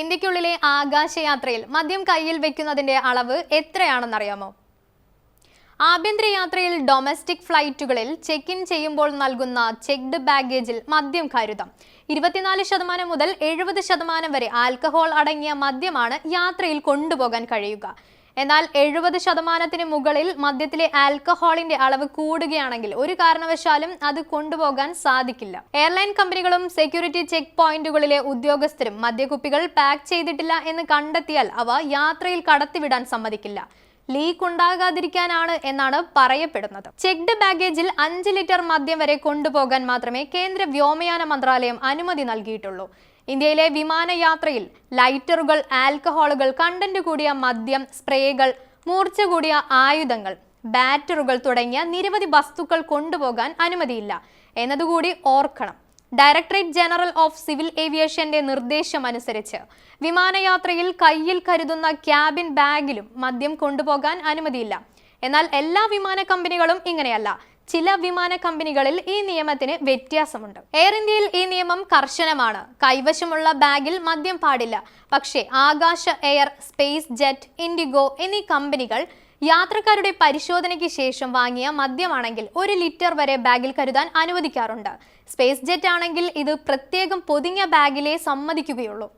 ഇന്ത്യക്കുള്ളിലെ ആകാശയാത്രയിൽ മദ്യം കയ്യിൽ വെക്കുന്നതിന്റെ അളവ് എത്രയാണെന്നറിയാമോ? ആഭ്യന്തര യാത്രയിൽ ഡൊമസ്റ്റിക് ഫ്ലൈറ്റുകളിൽ ചെക്ക് ഇൻ ചെയ്യുമ്പോൾ നൽകുന്ന ചെക്ക്ഡ് ബാഗേജിൽ മദ്യം കരുതാം. ഇരുപത്തിനാല് ശതമാനം മുതൽ എഴുപത് ശതമാനം വരെ ആൽക്കഹോൾ അടങ്ങിയ മദ്യമാണ് യാത്രയിൽ കൊണ്ടുപോകാൻ കഴിയുക. എന്നാൽ എഴുപത് ശതമാനത്തിന് മുകളിൽ മദ്യത്തിലെ ആൽക്കഹോളിന്റെ അളവ് കൂടുകയാണെങ്കിൽ ഒരു കാരണവശാലും അത് കൊണ്ടുപോകാൻ സാധിക്കില്ല. എയർലൈൻ കമ്പനികളും സെക്യൂരിറ്റി ചെക്ക് പോയിന്റുകളിലെ ഉദ്യോഗസ്ഥരും മദ്യക്കുപ്പികൾ പാക്ക് ചെയ്തിട്ടില്ല എന്ന് കണ്ടെത്തിയാൽ അവ യാത്രയിൽ കടത്തിവിടാൻ സമ്മതിക്കില്ല. ലീക്ക് ഉണ്ടാകാതിരിക്കാനാണ് എന്നാണ് പറയപ്പെടുന്നത്. ചെക്ഡ് ബാഗേജിൽ അഞ്ച് ലിറ്റർ മദ്യം വരെ കൊണ്ടുപോകാൻ മാത്രമേ കേന്ദ്ര വ്യോമയാന മന്ത്രാലയം അനുമതി നൽകിയിട്ടുള്ളൂ. ഇന്ത്യയിലെ വിമാനയാത്രയിൽ ലൈറ്ററുകൾ ആൽക്കഹോളുകൾ കണ്ടന്റ് കൂടിയ മദ്യം സ്പ്രേകൾ മൂർച്ച കൂടിയ ആയുധങ്ങൾ ബാറ്ററുകൾ തുടങ്ങിയ നിരവധി വസ്തുക്കൾ കൊണ്ടുപോകാൻ അനുമതിയില്ല. എന്നതുകൂടി ഓർക്കണം. ഡയറക്ടറേറ്റ് ജനറൽ ഓഫ് സിവിൽ ഏവിയേഷന്റെ നിർദ്ദേശം അനുസരിച്ച് വിമാനയാത്രയിൽ കയ്യിൽ കരുതുന്ന ക്യാബിൻ ബാഗിലും മദ്യം കൊണ്ടുപോകാൻ അനുമതിയില്ല. എന്നാൽ എല്ലാ വിമാന കമ്പനികളും ഇങ്ങനെയല്ല. ചില വിമാന കമ്പനികളിൽ ഈ നിയമത്തിന് വ്യത്യാസമുണ്ട്. എയർ ഇന്ത്യയിൽ ഈ നിയമം കർശനമാണ്. കൈവശമുള്ള ബാഗിൽ മദ്യം പാടില്ല. പക്ഷേ ആകാശ എയർ സ്പേസ് ജെറ്റ് ഇൻഡിഗോ എന്നീ കമ്പനികൾ യാത്രക്കാരുടെ പരിശോധനയ്ക്ക് ശേഷം വാങ്ങിയ മദ്യമാണെങ്കിൽ ഒരു ലിറ്റർ വരെ ബാഗിൽ കരുതാൻ അനുവദിക്കാറുണ്ട്. സ്പേസ് ജെറ്റ് ആണെങ്കിൽ ഇത് പ്രത്യേകം പൊതിഞ്ഞ ബാഗിലേ സമ്മതിക്കുകയുള്ളൂ.